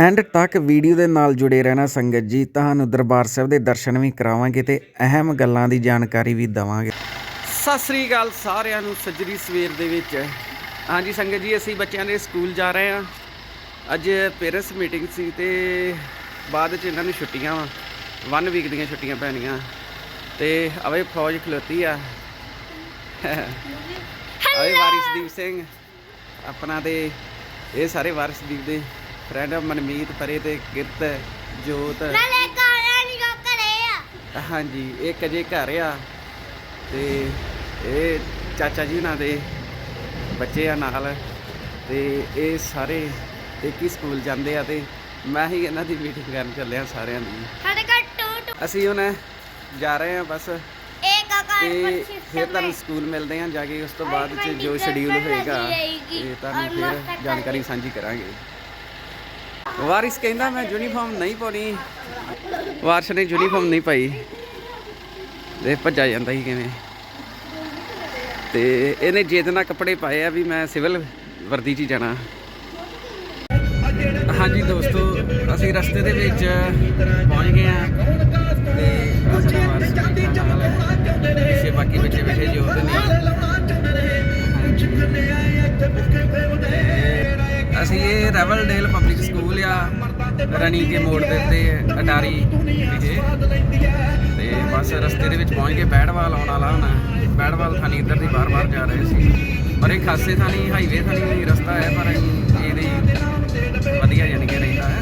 And ਤੱਕ video ਦੇ ਨਾਲ ਜੁੜੇ ਰਹਿਣਾ ਸੰਗਤ ਜੀ, ਤੁਹਾਨੂੰ ਦਰਬਾਰ ਸਾਹਿਬ ਦੇ ਦਰਸ਼ਨ ਵੀ ਕਰਾਵਾਂਗੇ ਤੇ ਅਹਿਮ ਗੱਲਾਂ ਦੀ ਜਾਣਕਾਰੀ ਵੀ ਦਵਾਂਗੇ। ਸਤਿ ਸ੍ਰੀ ਅਕਾਲ ਸਾਰਿਆਂ ਨੂੰ, ਸੱਜਰੀ ਸਵੇਰ ਦੇ ਵਿੱਚ। ਹਾਂਜੀ ਸੰਗਤ ਜੀ, ਅਸੀਂ ਬੱਚਿਆਂ ਦੇ ਸਕੂਲ ਜਾ ਰਹੇ ਹਾਂ। ਅੱਜ ਪੇਰੈਂਟਸ ਮੀਟਿੰਗ ਸੀ ਤੇ ਬਾਅਦ ਚ ਇਹਨਾਂ ਨੂੰ ਛੁੱਟੀਆਂ ਵਾ। ਵਨ ਵੀਕ ਦੀਆਂ ਛੁੱਟੀਆਂ ਪੈਣੀਆਂ। ਤੇ ਅਵੇ ਫੌਜ ਖਲੋਤੀ ਆ। ਅਵੇ ਵਾਰਿਸਦੀਪ ਸਿੰਘ। ਆਪਣਾ ਤੇ ਇਹ ਸਾਰੇ ਵਾਰਿਸਦੀਪ ਦੇ। ਫਰੈਂਡ ਮਨਮੀਤ ਪਰੇ ਤੇ ਕਿਰਤ ਜੋਤ ਨਾਲੇ ਕਾਲਾ ਨਹੀਂ ਕੋ ਕਰੇ ਆ। ਹਾਂਜੀ ਇੱਕ ਅਜੇ ਘਰ ਆ ਤੇ ਇਹ ਚਾਚਾ ਜੀ ਉਹਨਾਂ ਦੇ ਬੱਚੇ ਆ ਨਾਲ ਤੇ ਇਹ ਸਾਰੇ ਇੱਕ ਹੀ ਸਕੂਲ ਜਾਂਦੇ ਆ ਤੇ ਮੈਂ ਹੀ ਇਹਨਾਂ ਦੀ ਮੀਟਿੰਗ ਕਰਨ ਚੱਲਿਆ ਸਾਰਿਆਂ ਦੀ। ਸਾਡੇ ਘਰ ਟੂ ਟੂ ਅਸੀਂ ਹੁਣ ਜਾ ਰਹੇ ਹਾਂ ਬਸ। ਇੱਕ ਆਕਾਰ ਤੇ ਫਿਰ ਤੁਹਾਨੂੰ ਸਕੂਲ ਮਿਲਦੇ ਹਾਂ ਜਾ ਕੇ ਉਸ ਤੋਂ ਬਾਅਦ ਚ ਜੋ ਸ਼ਡਿਊਲ ਹੋਏਗਾ ਇਹ ਤੁਹਾਨੂੰ ਫਿਰ ਜਾਣਕਾਰੀ ਸਾਂਝੀ ਕਰਾਂਗੇ। ਵਾਰਿਸ ਕਹਿੰਦਾ ਮੈਂ ਯੂਨੀਫਾਰਮ ਨਹੀਂ ਪਾਉਣੀ। ਵਾਰਿਸ ਨੇ ਯੂਨੀਫਾਰਮ ਨਹੀਂ ਪਾਈ। ਦੇ ਭੱਜਾ ਜਾਂਦਾ ਹੀ ਕਿਵੇਂ। ਤੇ ਇਹਨੇ ਜਿੱਦ ਨਾਲ ਕੱਪੜੇ ਪਾਏ ਆ ਵੀ ਮੈਂ ਸਿਵਲ ਵਰਦੀ 'ਚ ਹੀ ਜਾਣਾ। ਹਾਂਜੀ ਦੋਸਤੋ, ਅਸੀਂ ਰਸਤੇ ਦੇ ਵਿੱਚ ਪਹੁੰਚ ਗਏ ਆ ਤੇ ਆਹ ਪਿੱਛੇ ਬਾਕੀ ਬੱਚੇ ਬੈਠੇ ਜੋਤ ਨੇ। ਹਾਂਜੀ। ਅਸੀਂ ਇਹ ਰੈਵਲ ਰੈਵਲਡੇਲ ਪਬਲਿਕ ਸਕੂਲ ਆ, ਰਣੀ ਕੇ ਮੋੜ ਦੇ ਉੱਤੇ ਅਟਾਰੀ ਵਿਖੇ। ਤੇ ਬਸ ਰਸਤੇ ਦੇ ਵਿੱਚ ਪਹੁੰਚ ਕੇ ਬੈੜਵਾਲ ਆਉਣ ਵਾਲਾ ਹੁਣ। ਬੈੜਵਾਲ ਥਾਣੀ ਇੱਧਰ ਦੀ ਬਾਰ-ਬਾਰ ਜਾ ਰਹੇ ਸੀ। ਪਰ ਇਹ ਖਾਸੇ ਥਾਣੀ ਹਾਈਵੇ ਥਾਣੀ ਰਸਤਾ ਹੈ, ਪਰ ਇਹਦੀ ਵਧੀਆ ਜਾਣੀ ਕਿ ਰਹਿੰਦਾ ਹੈ।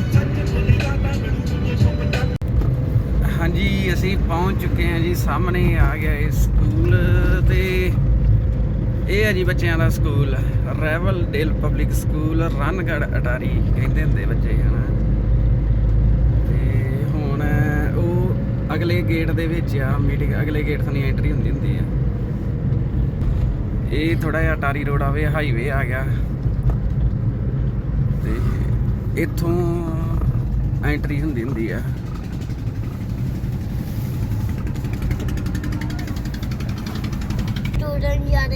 ਹਾਂਜੀ, ਅਸੀਂ ਪਹੁੰਚ ਚੁੱਕੇ ਹਾਂ ਜੀ, ਸਾਹਮਣੇ ਆ ਗਿਆ ਇਹ ਸਕੂਲ ਤੇ। ਇਹ ਹੈ ਜੀ ਬੱਚਿਆਂ ਦਾ school riverdale public school Rangarh Attari, ਕਹਿੰਦੇ ਹੁੰਦੇ ਬੱਚੇ, ਹਨਾ? ਤੇ ਹੁਣ ਉਹ ਅਗਲੇ ਗੇਟ ਦੇ ਵਿੱਚ ਆ ਮੀਟਿੰਗ ਅਗਲੇ ਗੇਟ ਤੋਂ ਐਂਟਰੀ ਹੁੰਦੀ ਹੁੰਦੀ ਆ। ਇਹ ਥੋੜਾ ਜਿਹਾ ਅਟਾਰੀ ਰੋਡ ਆਵੇ ਹਾਈਵੇ ਆ ਗਿਆ। ਤੇ ਇੱਥੋਂ ਐਂਟਰੀ ਹੁੰਦੀ ਹੁੰਦੀ ਆ। ਸਟੂਡੈਂਟ ਜਾ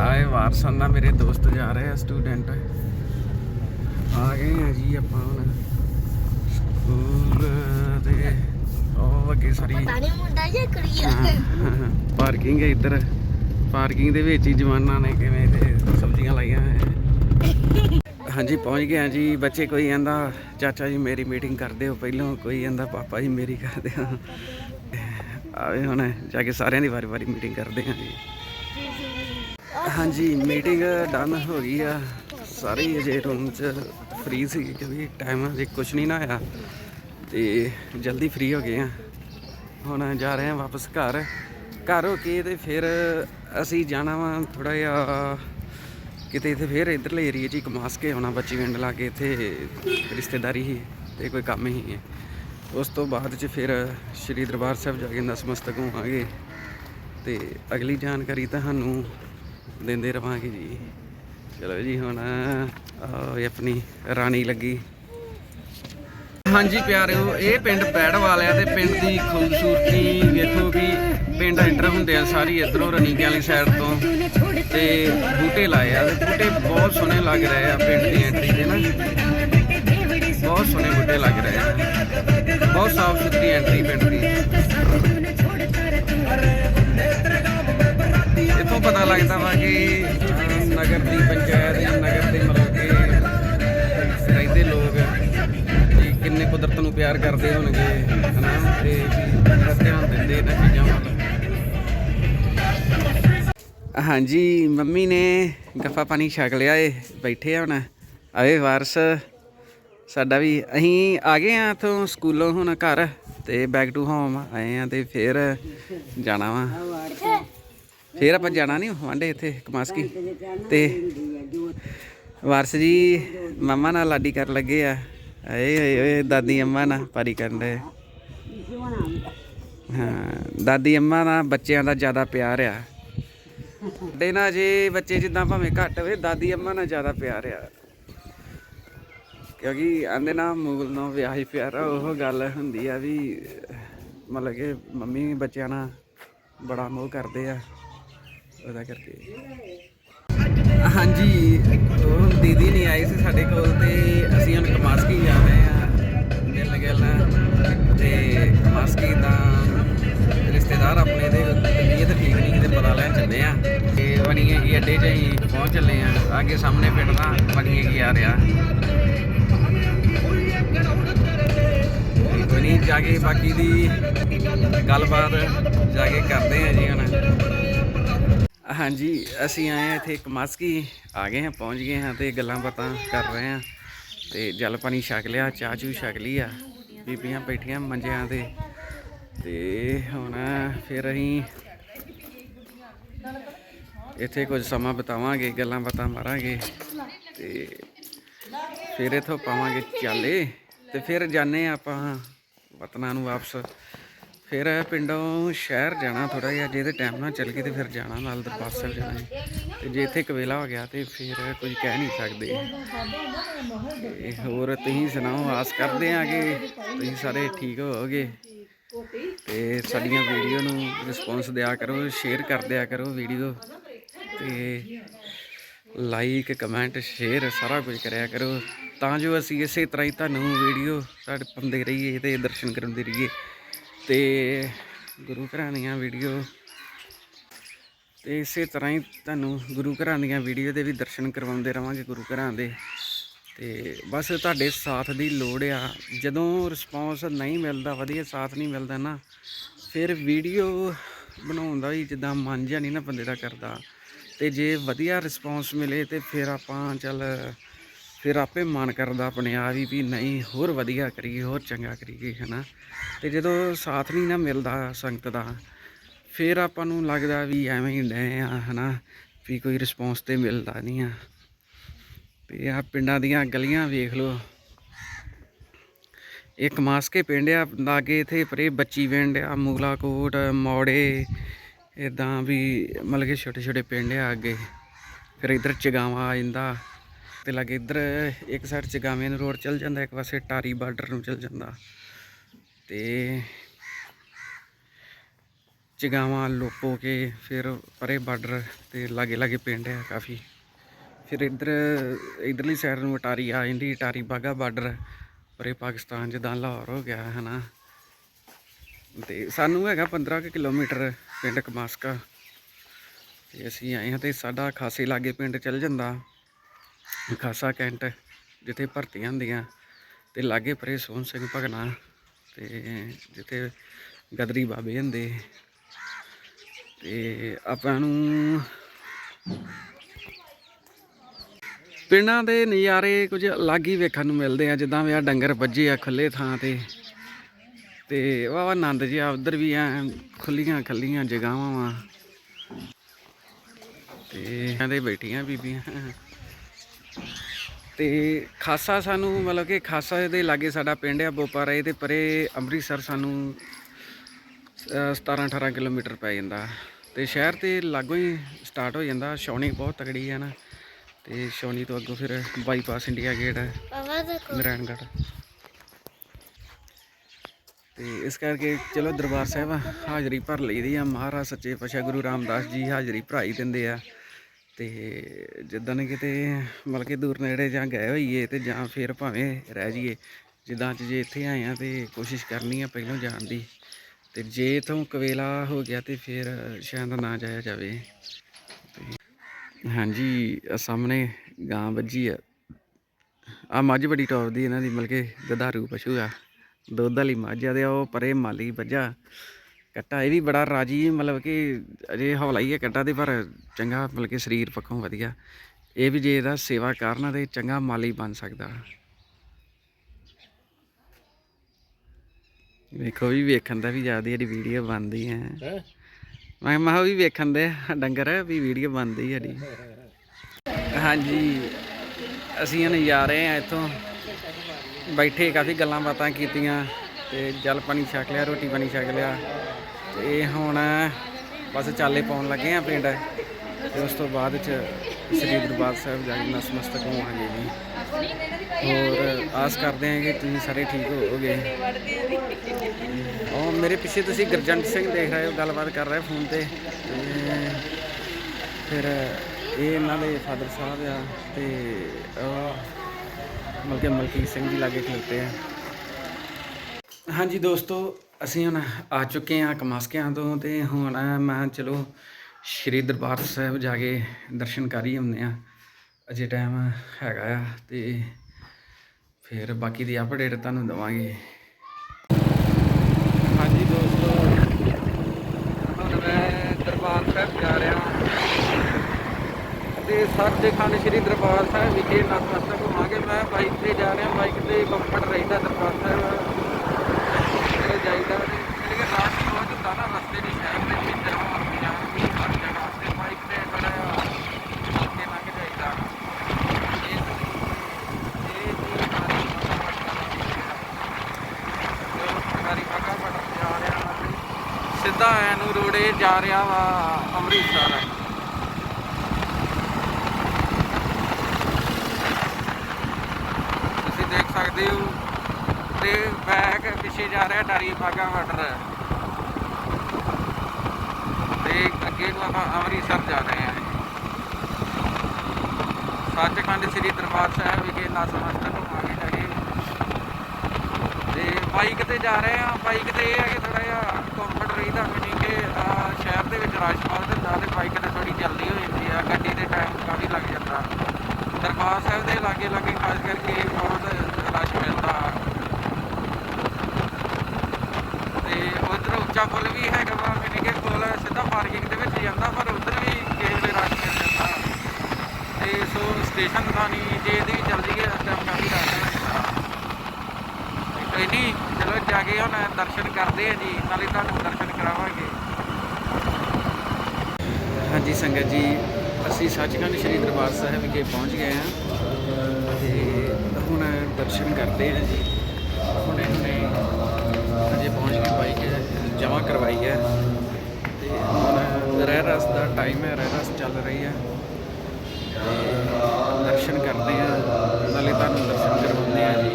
ਆਏ ਵਾਰਸਾਂ ਦਾ ਮੇਰੇ ਦੋਸਤ ਜਾ ਰਹੇ ਆ ਸਟੂਡੈਂਟ ਆ ਗਏ ਆ ਜੀ ਆਪਾਂ ਹੁਣ। ਸਕੂਲ ਦੇ ਉਹ ਅੱਗੇ ਸਾਰੀ ਪਤਾ ਨਹੀਂ ਮੁੰਡਾ ਜਾਂ ਕੁੜੀ ਆ। ਪਾਰਕਿੰਗ ਹੈ ਇੱਧਰ। ਪਾਰਕਿੰਗ ਦੇ ਵਿੱਚ ਹੀ ਜਵਾਨਾਂ ਨੇ ਕਿਵੇਂ ਤੇ ਸਬਜ਼ੀਆਂ ਲਾਈਆਂ ਹੋਈਆਂ ਹਾਂਜੀ ਪਹੁੰਚ ਗਏ ਆ ਜੀ। ਬੱਚੇ ਕੋਈ ਕਹਿੰਦਾ ਚਾਚਾ ਜੀ ਮੇਰੀ ਮੀਟਿੰਗ ਕਰਦੇ ਹੋ ਪਹਿਲਾਂ। ਕੋਈ ਕਹਿੰਦਾ ਪਾਪਾ ਜੀ ਮੇਰੀ ਕਰਦੇ ਆ ਆਵੇ ਹੁਣ ਜਾ ਕੇ ਸਾਰਿਆਂ ਦੀ ਵਾਰੀ-ਵਾਰੀ ਮੀਟਿੰਗ ਕਰਦੇ ਆ ਜੀ। ਹਾਂਜੀ ਮੀਟਿੰਗ ਡਨ ਹੋ ਗਈ ਆ। ਸਾਰੇ ਹੀ ਅਜੇ ਰੂਮ 'ਚ ਫ੍ਰੀ ਸੀ ਕਿਉਂਕਿ ਟਾਈਮ ਅਜੇ ਕੁਝ ਨਹੀਂ ਨਾ ਆਇਆ। ਤੇ ਜਲਦੀ ਫ੍ਰੀ ਹੋ ਗਏ ਆ। ਹੁਣ ਜਾ ਰਹੇ ਆ ਵਾਪਸ ਘਰ। ਘਰ ਹੋ ਕੇ ਤੇ ਫਿਰ ਅਸੀਂ ਜਾਣਾ ਵਾ ਥੋੜਾ ਜਿਹਾ ਕਿਤੇ ਇੱਥੇ ਫਿਰ ਇਧਰਲੇ ਏਰੀਏ 'ਚ ਹੀ ਕਮਾਸ ਕੇ ਆਉਣਾ, ਬੱਚੀ ਪਿੰਡ ਲਾ ਕੇ ਇੱਥੇ ਰਿਸ਼ਤੇਦਾਰੀ ਹੀ ਤੇ ਕੋਈ ਕੰਮ ਹੀ ਹੈ। ਉਸ ਤੋਂ ਬਾਅਦ 'ਚ ਫਿਰ ਸ਼੍ਰੀ ਦਰਬਾਰ ਸਾਹਿਬ ਜਾ ਕੇ ਨਸਮਸਤਕ ਹੋਵਾਂਗੇ। ਤੇ ਅਗਲੀ ਜਾਣਕਾਰੀ ਤੁਹਾਨੂੰ ਦਿੰਦੇ ਰਵਾਂਗੇ ਜੀ। ਚਲੋ ਜੀ ਹੁਣ ਆਹ ਆਪਣੀ ਰਾਣੀ ਲੱਗੀ। ਹਾਂਜੀ ਪਿਆਰਿਓ, ਇਹ ਪਿੰਡ ਪੈੜਵਾਲ ਆ ਤੇ ਪਿੰਡ ਦੀ ਖੂਬਸੂਰਤੀ ਵੇਖੋ ਵੀ ਪਿੰਡ ਐਂਟਰ ਹੁੰਦੇ ਆ ਸਾਰੀ ਇਧਰੋਂ ਰਣੀਕੇ ਵਾਲੀ ਸਾਈਡ ਤੋਂ। ਤੇ ਬੂਟੇ ਲਾਏ ਆ ਬੂਟੇ ਬਹੁਤ ਸੋਹਣੇ ਲੱਗ ਰਹੇ ਆ ਪਿੰਡ ਦੀ ਐਂਟਰੀ ਦੇ ਨਾ। ਬਹੁਤ ਸੋਹਣੇ ਬੂਟੇ ਲੱਗ ਰਹੇ ਆ। ਬਹੁਤ ਸਾਫ਼ ਸੁਥਰੀ ਐਂਟਰੀ ਪਿੰਡ ਦੀ। ਪਤਾ ਲੱਗਦਾ ਵਾ ਕਿ ਨਗਰ ਦੀ ਪੰਚਾਇਤ ਜਾਂ ਨਗਰ ਦੇ ਮਤਲਬ ਕਿ ਰਹਿੰਦੇ ਲੋਕ ਕਿ ਕਿੰਨੇ ਕੁਦਰਤ ਨੂੰ ਪਿਆਰ ਕਰਦੇ ਹੋਣਗੇ, ਹਨਾ? ਤੇ ਵੀ ਧਿਆਨ ਦਿੰਦੇ ਇਹਨਾਂ ਚੀਜ਼ਾਂ ਵੱਲ। ਹਾਂਜੀ, ਮੰਮੀ ਨੇ ਗੱਫਾ ਪਾਣੀ ਛਕ ਲਿਆ ਏ, ਬੈਠੇ ਆ ਹੁਣ। ਆਏ ਵਾਰਸ, ਸਾਡਾ ਵੀ ਅਸੀਂ ਆ ਗਏ ਆ ਇਥੋਂ ਸਕੂਲੋਂ ਹੁਣ ਘਰ, ਤੇ ਬੈਕ ਟੂ ਹੋਮ ਆਏ ਆ ਤੇ ਫਿਰ ਜਾਣਾ ਵਾ। ਫਿਰ ਆਪਾਂ ਜਾਣਾ ਨਹੀਂ ਵਾਂਡੇ ਇੱਥੇ ਕਮਾਸਕੀ ਤੇ ਵਾਰਸ ਜੀ ਮਮਾ ਨਾਲ ਲਾਡੀ ਕਰਨ ਲੱਗੇ ਆ। ਏ ਓਏ ਓਏ ਦਾਦੀ ਅੰਮਾ ਨਾਲ ਪਾਰੀ ਕਰਨ ਦੇ। ਹਾਂ ਦਾਦੀ ਅੰਮਾ ਨਾਲ ਬੱਚਿਆਂ ਦਾ ਜ਼ਿਆਦਾ ਪਿਆਰ ਆ। ਦੇ ਨਾਲ ਜੇ ਬੱਚੇ ਜਿੱਦਾਂ ਭਾਵੇਂ ਘੱਟ ਹੋਵੇ ਦਾਦੀ ਅੰਮਾ ਨਾਲ ਜ਼ਿਆਦਾ ਪਿਆਰ ਆ। ਕਿਉਂਕਿ ਆਂਦੇ ਨਾ ਮੂਲ ਨੂੰ ਵਿਆਹ ਹੀ ਪਿਆਰਾ ਉਹ ਗੱਲ ਹੁੰਦੀ ਆ ਵੀ ਮਤਲਬ ਕਿ ਮੰਮੀ ਬੱਚਿਆਂ ਨਾਲ ਬੜਾ ਮੋਹ ਕਰਦੇ ਆ। ਉਹਦਾ ਕਰਕੇ। ਹਾਂਜੀ, ਉਹ ਦੀਦੀ ਨਹੀਂ ਆਈ ਸੀ ਸਾਡੇ ਕੋਲ ਤੇ ਅਸੀਂ ਹੁਣ ਕਮਾਸਕੀ ਜਾ ਰਹੇ ਆ ਗੱਲ ਗੱਲ ਤੇ ਕਮਾਸਕੀ ਦਾ ਰਿਸ਼ਤੇਦਾਰ ਆਪਣੇ ਦੇ, ਤਬੀਅਤ ਠੀਕ ਨਹੀਂ ਕਿਤੇ ਪਤਾ ਲੈਣ ਚੱਲੇ ਆ ਤੇ ਬਣੀਏ ਕੀ ਅੱਡੇ 'ਚ ਹੀ ਪਹੁੰਚ ਚੱਲੇ ਆ ਅੱਗੇ ਸਾਹਮਣੇ ਪਿੰਡ ਦਾ ਬਣੀਏ ਕੀ ਆ ਰਿਹਾ। ਬਣੀ ਜਾ ਕੇ ਬਾਕੀ ਦੀ ਗੱਲਬਾਤ ਜਾ ਕੇ ਕਰਦੇ ਆ ਜੀ ਹੁਣ। ਹਾਂਜੀ, ਅਸੀਂ ਆਏ ਆ ਇੱਥੇ ਇੱਕ ਮਾਸਕੀ, ਆ ਗਏ ਆ ਪਹੁੰਚ ਗਏ ਆ ਤੇ ਗੱਲਾਂ ਬਾਤਾਂ ਕਰ ਰਹੇ ਆ ਤੇ ਜਲ ਪਾਣੀ ਛਕ ਲਿਆ, ਚਾਹ ਚੂ ਛਕ ਲਈ ਆ, ਬੀਬੀਆਂ ਬੈਠੀਆਂ ਮੰਜਿਆਂ ਤੇ। ਤੇ ਹੁਣ ਫਿਰ ਅਸੀਂ ਇੱਥੇ ਕੁਝ ਸਮਾਂ ਬਿਤਾਵਾਂਗੇ, ਗੱਲਾਂ ਬਾਤਾਂ ਮਾਰਾਂਗੇ ਤੇ ਫਿਰ ਇਥੋਂ ਪਾਵਾਂਗੇ ਚਾਲੇ। ਤੇ ਫਿਰ ਜਾਣੇ ਆਪਾਂ ਵਤਨਾਂ ਨੂੰ ਵਾਪਸ। ਫਿਰ ਪਿੰਡੋਂ ਸ਼ਹਿਰ ਜਾਣਾ ਥੋੜਾ ਜਿਹਾ, ਜੇ ਤੇ ਟਾਈਮ ਨਾਲ ਚੱਲ ਗਏ ਤੇ ਫਿਰ ਜਾਣਾ, ਨਾਲ ਦਰਬਾਰ ਜਾਣਾ ਹੈ। ਤੇ ਜੇ ਇੱਥੇ ਕਵੇਲਾ ਹੋ ਗਿਆ ਤੇ ਫਿਰ ਕੁਝ ਕਹਿ ਨਹੀਂ ਸਕਦੇ। ਤੇ ਹੋਰ ਤੁਸੀਂ ਸੁਣਾਓ, ਆਸ ਕਰਦੇ ਆ ਕਿ ਤੁਸੀਂ ਸਾਰੇ ਠੀਕ ਹੋਵੋਗੇ। ਤੇ ਸਾਡੀਆਂ ਵੀਡੀਓ ਨੂੰ ਰਿਸਪੌਂਸ ਦਿਆ ਕਰੋ ਸ਼ੇਅਰ ਕਰ ਦਿਆ ਕਰੋ ਵੀਡੀਓ। ਤੇ ਲਾਈਕ ਕਮੈਂਟ ਸ਼ੇਅਰ ਸਾਰਾ ਕੁਝ ਕਰਿਆ ਕਰੋ। ਤਾਂ ਜੋ ਅਸੀਂ ਇਸੇ ਤਰ੍ਹਾਂ ਹੀ ਤੁਹਾਨੂੰ ਵੀਡੀਓ ਸਾਡੇ ਪਾਉਂਦੇ ਰਹੀਏ ਤੇ ਦਰਸ਼ਨ ਕਰਾਉਂਦੇ ਰਹੀਏ। ਤੇ ਗੁਰੂ ਘਰਾਂ ਦੀਆਂ ਵੀਡੀਓ ਤੇ ਇਸੇ ਤਰ੍ਹਾਂ ਹੀ ਤੁਹਾਨੂੰ ਗੁਰੂ ਘਰਾਂ ਦੀਆਂ ਵੀਡੀਓ ਦੇ ਵੀ ਦਰਸ਼ਨ ਕਰਵਾਉਂਦੇ ਰਵਾਂਗੇ ਗੁਰੂ ਘਰਾਂ ਦੇ। ਤੇ ਬਸ ਤੁਹਾਡੇ ਸਾਥ ਦੀ ਲੋੜ ਆ। ਜਦੋਂ ਰਿਸਪੌਂਸ ਨਹੀਂ ਮਿਲਦਾ, ਵਧੀਆ ਸਾਥ ਨਹੀਂ ਮਿਲਦਾ ਨਾ, ਫਿਰ ਵੀਡੀਓ ਬਣਾਉਣ ਦਾ ਵੀ ਜਿੱਦਾਂ ਮਨ ਜਿਹਾ ਨਹੀਂ ਨਾ ਬੰਦੇ ਦਾ ਕਰਦਾ। ਤੇ ਜੇ ਵਧੀਆ ਰਿਸਪੌਂਸ ਮਿਲੇ ਤੇ ਫਿਰ ਆਪਾਂ ਚੱਲ ਫਿਰ ਆਪੇ ਮਨ ਕਰਦਾ ਆਪਣੇ ਆਪ ਹੀ ਵੀ ਨਹੀਂ, ਹੋਰ ਵਧੀਆ ਕਰੀਏ, ਹੋਰ ਚੰਗਾ ਕਰੀਏ, ਹਨਾ? ਤੇ ਜਦੋਂ ਸਾਥ ਨਹੀਂ ਨਾ ਮਿਲਦਾ ਸੰਗਤ ਦਾ, ਫਿਰ ਆਪਾਂ ਨੂੰ ਲੱਗਦਾ ਵੀ ਐਵੇਂ ਹੀ ਡਏ ਆ, ਹਨਾ? ਵੀ ਕੋਈ ਰਿਸਪੌਂਸ ਤੇ ਮਿਲਦਾ ਨਹੀਂ ਆ। ਤੇ ਆ ਪਿੰਡਾਂ ਦੀਆਂ ਗਲੀਆਂ ਵੇਖ ਲਓ। ਇੱਕ ਮਾਸਕੇ ਪਿੰਡ ਆ, ਲਾਗੇ ਇਥੇ ਪਰੇ ਬੱਚੀ ਪਿੰਡ ਆ ਮੁਗਲਾ ਕੋਟ ਮੌੜੇ ਇਦਾਂ ਵੀ ਮਤਲਬ ਕਿ ਛੋਟੇ ਛੋਟੇ ਪਿੰਡ ਆ ਅੱਗੇ। ਫਿਰ ਇਧਰ ਚਗਾਵਾ ਆ ਜਾਂਦਾ। ਤੇ ਲਾਗੇ ਇੱਧਰ ਇੱਕ ਸਾਈਡ ਚਗਾਵੇਂ ਨੂੰ ਰੋਡ ਚੱਲ ਜਾਂਦਾ, ਇੱਕ ਪਾਸੇ ਟਾਰੀ ਬਾਰਡਰ ਨੂੰ ਚੱਲ ਜਾਂਦਾ। ਤੇ ਚਗਾਵਾਂ ਲੋਪੋ ਕੇ ਫਿਰ ਪਰੇ ਬਾਰਡਰ ਤੇ ਲਾਗੇ ਲਾਗੇ ਪਿੰਡ ਆ ਕਾਫੀ। ਫਿਰ ਇੱਧਰ, ਇਧਰਲੀ ਸਾਈਡ ਨੂੰ ਅਟਾਰੀ ਆ ਜਾਂਦੀ, ਅਟਾਰੀ ਬਾਗਾ ਬਾਰਡਰ ਪਰੇ ਪਾਕਿਸਤਾਨ ਜਿੱਦਾਂ ਲਾਹੌਰ ਹੋ ਗਿਆ ਹੈ ਨਾ ਤੇ ਸਾਨੂੰ ਹੈਗਾ 15 ਕੁ ਕਿਲੋਮੀਟਰ ਪਿੰਡ ਕਮਾਸਕਾ। ਤੇ ਅਸੀਂ ਆਏ ਹਾਂ ਤੇ ਸਾਡਾ ਖਾਸੇ ਲਾਗੇ ਪਿੰਡ ਚੱਲ ਜਾਂਦਾ। ਖਾਸਾ ਕੈਂਟ ਜਿੱਥੇ ਭਰਤੀਆਂ ਹੁੰਦੀਆਂ ਤੇ ਲਾਗੇ ਪਰੇ ਸੋਹਣ ਸਿੰਘ ਭਗਨਾ ਤੇ ਜਿੱਥੇ ਗਦਰੀ ਬਾਬੇ ਹੁੰਦੇ। ਤੇ ਆਪਾਂ ਨੂੰ ਪਿੰਡਾਂ ਦੇ ਨਜ਼ਾਰੇ ਕੁਝ ਅਲੱਗ ਹੀ ਵੇਖਣ ਨੂੰ ਮਿਲਦੇ ਆ, ਜਿੱਦਾਂ ਵੀ ਆ ਡੰਗਰ ਵੱਜੇ ਆ ਖੁੱਲੇ ਥਾਂ ਤੇ। ਤੇ ਵਾਹ ਆਨੰਦ ਜਿਹਾ, ਉਧਰ ਵੀ ਆ ਖੁੱਲੀਆਂ ਖੱਲੀਆਂ ਜਗਾਵਾਂ ਵਾ। ਤੇ ਕਹਿੰਦੇ ਬੈਠੀਆਂ ਬੀਬੀਆਂ। ਤੇ ਖਾਸਾ ਸਾਨੂੰ ਮਤਲਬ ਕਿ ਖਾਸਾ ਦੇ ਲਾਗੇ ਸਾਡਾ ਪਿੰਡ ਆ ਬੋਪਾਰੇ ਤੇ ਪਰੇ ਅੰਮ੍ਰਿਤਸਰ ਸਾਨੂੰ 17 18 ਕਿਲੋਮੀਟਰ ਪੈ ਜਾਂਦਾ। ਤੇ ਸ਼ਹਿਰ ਤੇ ਲਾਗੋਂ ਹੀ ਸਟਾਰਟ ਹੋ ਜਾਂਦਾ। ਛਾਉਣੀ ਬਹੁਤ ਤਗੜੀ ਆ ਨਾ। ਤੇ ਛਾਉਣੀ ਤੋਂ ਅੱਗੋਂ ਫਿਰ ਬਾਈਪਾਸ ਇੰਡੀਆ ਗੇਟ ਦੇਖੋ। ਨਾਰਾਇਣਗੜ੍ਹ। ਤੇ ਇਸ ਕਰਕੇ ਚਲੋ ਦਰਬਾਰ ਸਾਹਿਬ ਹਾਜ਼ਰੀ ਭਰ ਲਈਦੀ ਆ। ਮਹਾਰਾਜ ਸੱਚੇ ਪਾਤਸ਼ਾਹ ਗੁਰੂ ਰਾਮਦਾਸ ਜੀ ਹਾਜ਼ਰੀ ਭਰਾਈ ਦਿੰਦੇ ਆ। ਤੇ ਜਿੱਦਾਂ ਕਿਤੇ ਮਤਲਬ ਕਿ ਦੂਰ ਨੇੜੇ ਜਾਂ ਗਏ ਹੋਈਏ ਤੇ ਜਾਂ ਫਿਰ ਭਾਵੇਂ ਰਹਿ ਜਾਈਏ, ਜਿੱਦਾਂ ਅੱਜ ਜੇ ਇੱਥੇ ਆਏ ਆ ਤੇ ਕੋਸ਼ਿਸ਼ ਕਰਨੀ ਆ ਪਹਿਲਾਂ ਜਾਣ ਦੀ। ਤੇ ਜੇ ਇਥੋਂ ਕਵੇਲਾ ਹੋ ਗਿਆ ਤੇ ਫਿਰ ਸ਼ਾਇਦ ਨਾ ਜਾਇਆ ਜਾਵੇ। ਹਾਂਜੀ ਸਾਹਮਣੇ ਗਾਂ ਵੱਜੀ ਆ। ਆ ਮੱਝ ਬੜੀ ਟੌਪ ਦੀ ਇਹਨਾਂ ਦੀ, ਮਤਲਬ ਕਿ ਗਧਾਰੂ ਪਸ਼ੂ ਆ। ਦੁੱਧ ਵਾਲੀ ਮੱਝ ਆ ਤੇ ਉਹ ਪਰੇ ਮਾਲੀ ਵੱਜਾ। ਕੱਟਾ ਇਹ ਵੀ ਬੜਾ ਰਾਜੀ ਮਤਲਬ ਕਿ ਅਜੇ ਹੌਲਾ ਹੀ ਹੈ ਕੱਟਾ ਤੇ ਪਰ ਚੰਗਾ ਮਤਲਬ ਕਿ ਸਰੀਰ ਪੱਖੋਂ ਵਧੀਆ। ਇਹ ਵੀ ਜੇ ਇਹਦਾ ਸੇਵਾ ਕਰਨਾ ਤੇ ਚੰਗਾ ਮਾਲੀ ਬਣ ਸਕਦਾ। ਵੇਖੋ ਵੀ ਵੇਖਣ ਦਾ ਵੀ ਜ਼ਿਆਦਾ ਜਿਹੜੀ ਵੀਡੀਓ ਬਣਦੀ ਹੈ। ਮੈਂ ਮਾ ਵੀ ਵੇਖਣ ਦੇ ਡੰਗਰ ਵੀ ਵੀਡੀਓ ਬਣਦੀ ਹੈ ਸਾਡੀ ਹਾਂਜੀ ਅਸੀਂ ਹੁਣ ਜਾ ਰਹੇ ਆ ਇੱਥੋਂ। ਬੈਠੇ ਕਾਫੀ ਗੱਲਾਂ ਬਾਤਾਂ ਕੀਤੀਆਂ ਤੇ ਜਲ ਪਾਣੀ ਛਕ ਲਿਆ ਰੋਟੀ ਪਾਣੀ ਛਕ ਲਿਆ। ਤੇ ਹੁਣ ਬਸ ਚਾਲੇ ਪਾਉਣ ਲੱਗੇ ਆ ਪਿੰਡ। ਤੇ ਉਸ ਤੋਂ ਬਾਅਦ ਚ ਸ੍ਰੀ ਦਰਬਾਰ ਸਾਹਿਬ ਜਾ ਕੇ ਨਸਮਸਤਕ ਹੋਵਾਂਗੇ ਜੀ। ਹੋਰ ਆਸ ਕਰਦੇ ਹਾਂ ਕਿ ਤੁਸੀਂ ਸਾਰੇ ਠੀਕ ਹੋਵੋਗੇ। ਉਹ ਮੇਰੇ ਪਿੱਛੇ ਤੁਸੀਂ ਗੁਰਜੰਟ ਸਿੰਘ ਦੇਖ ਰਹੇ ਹੋ, ਗੱਲਬਾਤ ਕਰ ਰਹੇ ਫੋਨ ਤੇ। ਫਿਰ ਇਹ ਇਹਨਾਂ ਦੇ ਫਾਦਰ ਸਾਹਿਬ ਆ ਤੇ ਉਹ ਮਲਕੇ ਮਲਕੀ ਸਿੰਘ ਜੀ ਲਾਗੇ ਖਲੋਤੇ ਆ। ਹਾਂਜੀ ਦੋਸਤੋ ਅਸੀਂ ਹੁਣ ਆ ਚੁੱਕੇ ਹਾਂ ਕਮਾਸਕਿਆਂ ਤੋਂ ਤੇ ਹੁਣ ਮੈਂ ਚਲੋ ਸ਼੍ਰੀ ਦਰਬਾਰ ਸਾਹਿਬ ਜਾ ਕੇ ਦਰਸ਼ਨ ਕਰ ਹੀ ਹੁੰਦੇ ਆ ਅਜੇ ਟਾਈਮ ਹੈਗਾ ਆ ਤੇ ਫਿਰ ਬਾਕੀ ਦੀ ਅਪਡੇਟ ਤੁਹਾਨੂੰ ਦਵਾਂਗੇ। ਹਾਂਜੀ ਦੋਸਤੋ, ਹੁਣ ਮੈਂ ਦਰਬਾਰ ਸਾਹਿਬ ਜਾ ਰਿਹਾ ਹਾਂ। ਤੇ ਸੱਚਖੰਡ ਸ੍ਰੀ ਦਰਬਾਰ ਸਾਹਿਬ ਵਿਖੇ ਨਤਮਸਤਕ ਹੋਵਾਂਗੇ। ਮੈਂ ਬਾਈਕ ਤੇ ਜਾ ਰਿਹਾ ਬਾਈਕ ਤੇ ਕੰਫਰਟ ਰਹਿੰਦਾ ਦਰਬਾਰ ਸਾਹਿਬ ਜਦੋਂ ਜਾਈਦਾ ਤੇ ਜਿਹੜੇ ਰਾਤ ਨੂੰ ਬਹੁਤ ਹੁੰਦਾ ਨਾ ਰਸਤੇ ਦੇ ਸ਼ਹਿਰ ਦੇ ਵਿੱਚ ਆਉਣ ਜਾਣ ਦੀ ਹਰ ਜਗ੍ਹਾ ਤੇ ਬਾਈਕ ਤੇ ਥੋੜਾ ਅੱਗੇ ਲੰਘ ਜਾਈਦਾ ਇਸ ਇਹ ਜੀ ਸਾਰੀ ਬਾਗਾ ਬੜਾ ਜਾ ਰਿਹਾ ਵਾ ਤੇ ਸਿੱਧਾ ਐ ਨੂੰ ਜਾ ਰਿਹਾ ਵਾ ਅੰਮ੍ਰਿਤਸਰ। ਤੁਸੀਂ ਦੇਖ ਸਕਦੇ ਹੋ ਤੇ ਬੈਗ ਪਿੱਛੇ ਜਾ ਰਿਹਾ ਟਾਰੀ ਬਾਗਾ ਬਾਰਡਰ ਤੇ ਅੱਗੇ ਨੂੰ ਆਪਾਂ ਅੰਮ੍ਰਿਤਸਰ ਜਾ ਰਹੇ ਹਾਂ। ਸੱਚਖੰਡ ਸ੍ਰੀ ਦਰਬਾਰ ਸਾਹਿਬ ਵਿਖੇ ਨਤਮਸਤਕ ਹੋਵਾਂਗੇ ਜਾ ਕੇ। ਤੇ ਬਾਈਕ ਤੇ ਜਾ ਰਹੇ ਆ ਬਾਈਕ ਤੇ ਇਹ ਹੈ ਕਿ ਥੋੜਾ ਜਿਹਾ ਕੰਫਰਟ ਰਹਿੰਦਾ। ਦੇ ਵਿੱਚ ਰਸ਼ ਬਹੁਤ ਹੁੰਦਾ ਤੇ ਬਾਈਕ ਤੇ ਥੋੜੀ ਜਲਦੀ ਹੋ ਜਾਂਦੀ ਆ, ਗੱਡੀ ਦੇ ਟਾਈਮ ਕਾਫੀ ਲੱਗ ਜਾਂਦਾ। ਦਰਬਾਰ ਸਾਹਿਬ ਦੇ ਲਾਗੇ ਲਾਗੇ ਖਾਸ ਕਰਕੇ ਬਹੁਤ ਰਸ਼ ਮਿਲਦਾ। ਤੇ ਉਧਰ ਉੱਚਾ ਪੁਲ ਵੀ ਹੈਗਾ ਵਾ ਮੈਨੂੰ ਕਿ ਪੁਲ ਸਿੱਧਾ ਪਾਰਕਿੰਗ ਦੇ ਵਿੱਚ ਜਾਂਦਾ, ਪਰ ਉਧਰ ਵੀ ਕਿਸੇ ਵੇਲੇ ਰਸ਼ ਮਿਲ ਜਾਂਦਾ। ਤੇ ਸੋ ਸਟੇਸ਼ਨ ਦਾ ਨਹੀਂ ਜੇ ਇਹਦੀ ਵੀ ਚੱਲ ਜੀਏ ਇਸ ਟਾਈਮ ਕਾਫੀ ਰਸ਼ ਹੁੰਦਾ ਕੋਈ ਨਹੀਂ, ਚਲੋ ਜਾ ਕੇ ਹੁਣ ਦਰਸ਼ਨ ਕਰਦੇ ਆ ਜੀ, ਨਾਲੇ ਤੁਹਾਨੂੰ ਦਰਸ਼ਨ ਕਰਾਵਾਂਗੇ ਹਾਂਜੀ ਸੰਗਤ ਜੀ, ਅਸੀਂ ਸੱਚਖੰਡ ਸ੍ਰੀ ਦਰਬਾਰ ਸਾਹਿਬ ਵਿਖੇ ਪਹੁੰਚ ਗਏ ਹਾਂ ਤੇ ਹੁਣ ਦਰਸ਼ਨ ਕਰਦੇ ਹਾਂ ਜੀ। ਹੁਣੇ ਹੁਣੇ ਅਜੇ ਪਹੁੰਚ ਕੇ ਬਾਈਕ ਜਮ੍ਹਾਂ ਕਰਵਾਈ ਹੈ। ਤੇ ਹੁਣ ਰਹਿ ਰਸ ਦਾ ਟਾਈਮ ਹੈ, ਰਹਿ ਰਸ ਚੱਲ ਰਹੀ ਹੈ। ਤੇ ਦਰਸ਼ਨ ਕਰਦੇ ਹਾਂ, ਨਾਲੇ ਤੁਹਾਨੂੰ ਦਰਸ਼ਨ ਕਰਵਾਉਂਦੇ ਹਾਂ ਜੀ।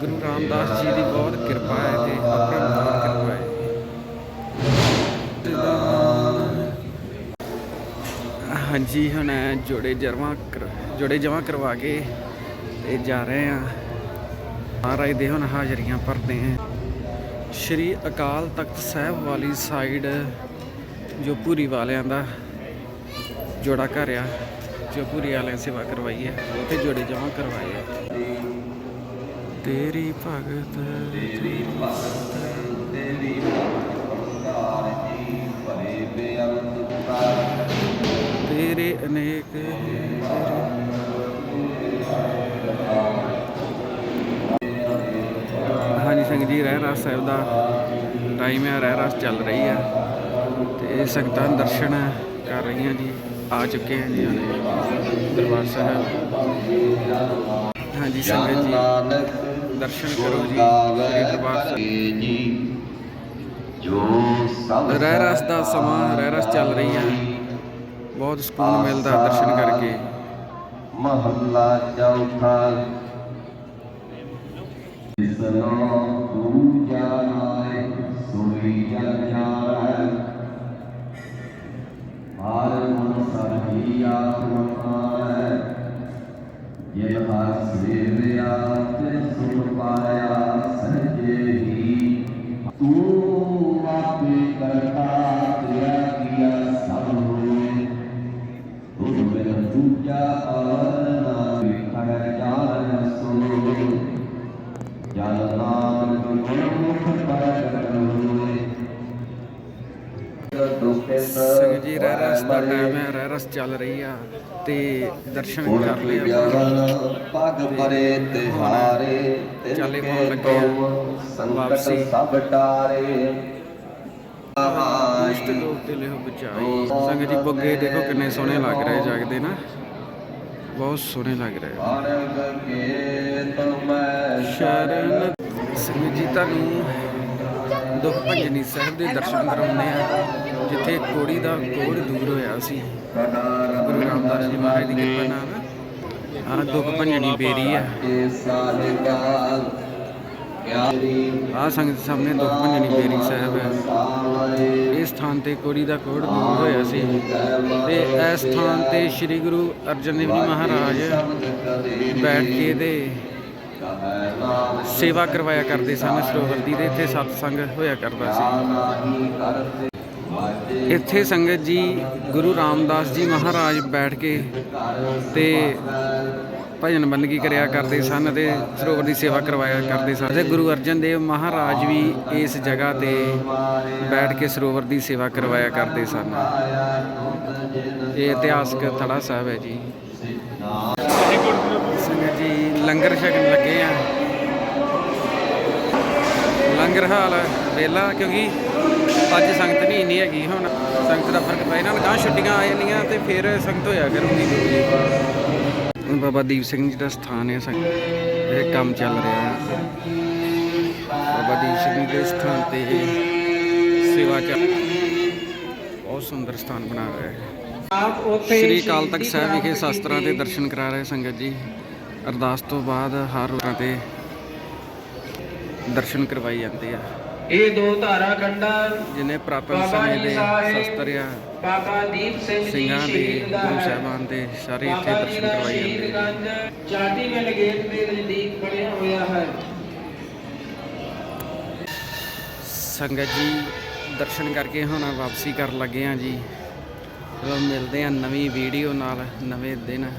ਗੁਰੂ ਰਾਮਦਾਸ ਜੀ ਦੀ ਬਹੁਤ ਕਿਰਪਾ ਹੈ ਤੇ ਆਪਣੀ ਹਾਂਜੀ, ਹੁਣ ਜੋੜੇ ਜਰਵਾ ਜੋੜੇ ਜਮਾ ਕਰਵਾ ਕੇ ਤੇ ਜਾ ਰਹੇ ਆ ਮਹਾਰਾਜ ਦੇ ਹੁਣ ਹਾਜ਼ਰੀਆਂ ਭਰਦੇ ਆ ਸ਼੍ਰੀ ਅਕਾਲ ਤਖਤ ਸਾਹਿਬ ਵਾਲੀ ਸਾਈਡ ਜੋ ਪੂਰੀ ਵਾਲਿਆਂ ਦਾ ਜੋੜਾ ਘਰ ਆ, ਜੋ ਪੂਰੀ ਵਾਲਿਆਂ ਸੇਵਾ ਕਰਵਾਈ ਹੈ ਤੇ ਜੋੜੇ ਜਮਾ ਕਰਵਾਏ ਆ। ਤੇਰੀ ਭਗਤ, ਤੇਰੀ ਤੇਰੇ ਅਨੇਕ ਹਾਂਜੀ ਸਿੰਘ ਜੀ ਰਹਿ ਰਾਸ ਸਾਹਿਬ ਦਾ ਟਾਈਮ ਹੈ ਰਹਿ ਰਾਸ ਚੱਲ ਰਹੀ ਹੈ ਤੇ ਸੰਗਤਾਂ ਦਰਸ਼ਨ ਕਰ ਰਹੀਆਂ ਜੀ ਆ ਚੁੱਕੇ ਹਾਂ ਜੀ ਦਰਬਾਰ ਸਾਹਿਬ। ਹਾਂਜੀ ਸੰਗਤ ਜੀ ਦਰਸ਼ਨ ਕਰੋ ਜੀ ਸ੍ਰੀ ਦਰਬਾਰ ਸਾਹਿਬ। ਜੀ ਜੋ ਸਭ ਰਹਿ ਰਸ ਦਾ ਸਮਾਂ ਰਹਿ ਰਸ ਚੱਲ ਰਹੀ ਹੈ ਬਹੁਤ ਸਕੂਨ ਮਿਲਦਾ ਦਰਸ਼ਨ ਕਰਕੇ। ਮਹੱਲਾ ਚੌਥਾ। ਜਿਸਨੋ ਸਿੰਘ ਜੀ ਰਹਿ ਰਸ ਦਾ ਟਾਈਮ ਹੈ ਰਹਿ ਰਸ ਚੱਲ ਰਹੀ ਆ ਤੇ ਦਰਸ਼ਨ ਕਰ ਲਏ ਪਗ ਪਰੇ ਤਿਹਾਰੇ ਚਾਲੇ ਪਾਉਣ ਲੱਗੇ ਸੰਕਟ ਸਭ ਟਾਰੇ ਇਸ਼ਟ ਲੋਕ ਤੇ ਲਿਓ ਬਚਾਈ। ਸੰਗ ਜੀ ਬੁੱਗੇ ਦੇਖੋ ਕਿੰਨੇ ਸੋਹਣੇ ਲੱਗ ਰਹੇ ਜਾਗਦੇ ਨਾ। ਬਹੁਤ ਸੋਹਣੇ ਮੈਂ ਸ਼ਰਨ। ਸਿੰਘ ਜੀ ਤੁਹਾਨੂੰ ਦੁੱਖ ਭੰਜਨੀ ਸਾਹਿਬ ਦੇ ਦਰਸ਼ਨ ਕਰਾਉਂਦੇ ਆ। ਜਿੱਥੇ ਕੋੜੀ ਦਾ ਕੋੜ ਦੂਰ ਹੋਇਆ ਸੀ। ਗੁਰੂ ਰਾਮਦਾਸ ਜੀ ਮਹਾਰਾਜ ਦੀ ਕਿਰਪਾ ਨਾਲ। ਆ ਦੁੱਖ ਭੰਜਨੀ ਬੇਰੀ ਆ। ਆ ਸੰਗਤ ਸਾਹਮਣੇ ਦੁੱਖ ਭੰਜਨੀ ਬੇਰੀ ਸਾਹਿਬ ਹੈ ਇਸ ਥਾਂ ਤੇ ਕੋੜੀ ਦਾ ਕੋੜ ਦੂਰ ਹੋਇਆ ਸੀ ਤੇ ਇਸ ਸਥਾਨ ਤੇ ਸ੍ਰੀ ਗੁਰੂ ਅਰਜਨ ਦੇਵ ਜੀ ਮਹਾਰਾਜ ਬੈਠ ਕੇ ਦੇ ਸੇਵਾ ਕਰਵਾਇਆ ਕਰਦੇ ਸਨ ਸਰੋਵਰ ਦੀ ਤੇ ਇੱਥੇ ਸਤਸੰਗ ਹੋਇਆ ਕਰਦਾ ਸੀ। ਇੱਥੇ ਸੰਗਤ ਜੀ ਗੁਰੂ ਰਾਮਦਾਸ ਜੀ ਮਹਾਰਾਜ ਬੈਠ ਕੇ ਤੇ ਭਜਨ ਬੰਦਗੀ ਕਰਿਆ ਕਰਦੇ ਸਨ ਅਤੇ ਸਰੋਵਰ ਦੀ ਸੇਵਾ ਕਰਵਾਇਆ ਕਰਦੇ ਸਨ ਤੇ ਗੁਰੂ ਅਰਜਨ ਦੇਵ ਮਹਾਰਾਜ ਵੀ ਇਸ ਜਗ੍ਹਾ ਤੇ ਬੈਠ ਕੇ ਸਰੋਵਰ ਦੀ ਸੇਵਾ ਕਰਵਾਇਆ ਕਰਦੇ ਸਨ। ਇਹ ਇਤਿਹਾਸਕ ਥੜਾ ਸਾਹਿਬ ਹੈ ਜੀ। ਸੰਗਤ ਜੀ, ਲੰਗਰ ਛਕਣ ਲੱਗੇ ਆ। ਲੰਗਰ ਹਾਲ ਵੇਲਾ ਕਿਉਂਕਿ ਅੱਜ ਸੰਗਤ ਨਹੀਂ ਇੰਨੀ ਹੈਗੀ ਹੁਣ। ਸੰਗਤ ਦਾ ਫ਼ਰਕ ਪੈ ਨਾਲ ਗਾਂ ਛੁੱਟੀਆਂ ਆ ਜਾਂਦੀਆਂ ਤੇ ਫਿਰ ਸੰਗਤ ਹੋਇਆ ਕਰੂਗੀ। ਹੁਣ ਬਾਬਾ ਦੀਪ ਸਿੰਘ ਜੀ ਦਾ ਸਥਾਨ ਹੈ ਸੰਗਤ ਇਹ ਕੰਮ ਚੱਲ ਰਿਹਾ ਹੈ। ਬਾਬਾ ਦੀਪ ਸਿੰਘ ਜੀ ਦੇ ਸਥਾਨ ਤੇ ਸੇਵਾ ਚੱਲ ਬਹੁਤ ਸੁੰਦਰ ਸਥਾਨ ਬਣਾ ਰਿਹਾ ਹੈ। ਆਪ ਉੱਥੇ ਸ੍ਰੀ ਅਕਾਲ ਤਖਤ ਸਾਹਿਬ ਵਿਖੇ ਸ਼ਾਸਤਰਾਂ ਦੇ ਦਰਸ਼ਨ ਕਰਾ ਰਹੇ ਸੰਗਤ ਜੀ। ਅਰਦਾਸ ਤੋਂ ਬਾਅਦ ਹਰ ਰੋਜ਼ਾਂ ਤੇ ਦਰਸ਼ਨ ਕਰਵਾਈ ਜਾਂਦੇ ਆ। ਇਹ ਦੋ ਧਾਰਾ ਖੰਡਾ ਜਿਨੇ ਪ੍ਰਾਪਨ ਬਾਬਾ ਸਮੇਂ ਦੇ ਸਾਹਿਬ, ਸ਼ਾਸਤਰ ਆ ਬਾਬਾ ਦੀਪ ਸਿੰਘ ਜੀ ਸਿੰਘਾਂ ਦੇ ਗੁਰੂ। ਸਾਹਿਬਾਨ ਦੇ ਸਾਰੇ ਇੱਥੇ ਦਰਸ਼ਨ ਦਾ ਕਰਵਾਈ ਜਾਂਦੇ ਚਾਟੀ ਮਿਲ ਗੇਟ ਦੇ ਨਜ਼ਦੀਕ ਬਣਿਆ ਹੋਇਆ ਹੈ। ਸੰਗਤ ਜੀ ਦਰਸ਼ਨ ਕਰਕੇ ਹੁਣ ਵਾਪਸੀ ਕਰਨ ਲੱਗੇ ਆ ਜੀ। ਚਲੋ ਮਿਲਦੇ ਆ ਨਵੀਂ ਵੀਡੀਓ ਨਾਲ ਨਵੇਂ ਦਿਨ।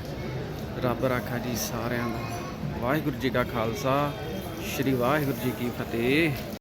ਰੱਬ ਰਾਖਾ ਜੀ ਸਾਰਿਆਂ ਦਾ। ਵਾਹਿਗੁਰੂ ਜੀ ਕਾ ਖਾਲਸਾ ਸ੍ਰੀ ਵਾਹਿਗੁਰੂ ਜੀ ਕੀ ਫਤਿਹ।